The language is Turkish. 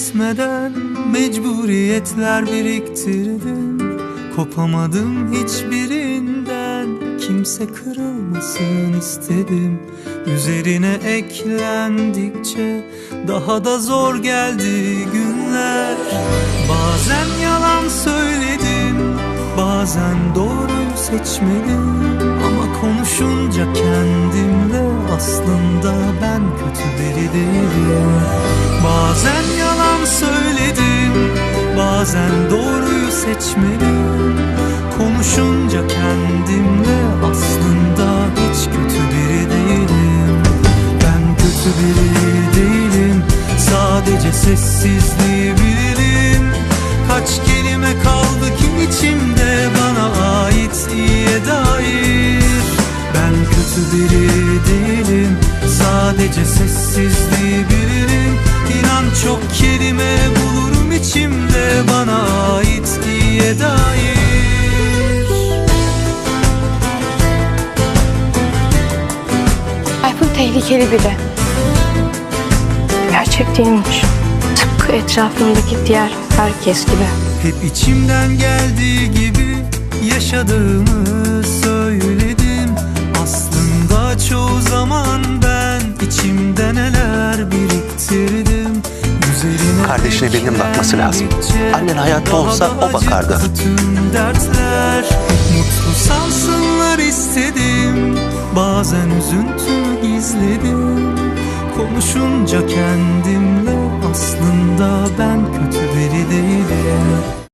yetmeden mecburiyetler biriktirdim. Kopamadım hiçbirinden kimse kırılmasın istedim. Üzerine eklendikçe daha da zor geldi günler. Bazen yalan söyledim bazen doğruyu seçmedim. Ama konuşunca kendimle aslında ben kötü biri değilim Bazen yalan söyledim bazen doğruyu seçmedim. Konuşunca kendimle aslında hiç kötü biri değilim. Ben kötü biri değilim Sadece sessizliği bilirim. Kaç kelime kaldı ki içimde bana ait iyiye dair. Ben kötü biri değilim Sadece sessizliği bilirim İnan çok kelime bulurum içimde bana ait iyiye dair Tayfun tehlikeli biri. Gerçek değilmiş. Tıpkı etrafındaki diğer herkes gibi. Hep içimden geldiği gibi yaşadığımı söyledim Kardeşine birinin bakması lazım. Annen hayatta olsa o bakardı. dertler mutlu sansınlar istedim Bazen üzüntümü gizledim Konuşunca kendim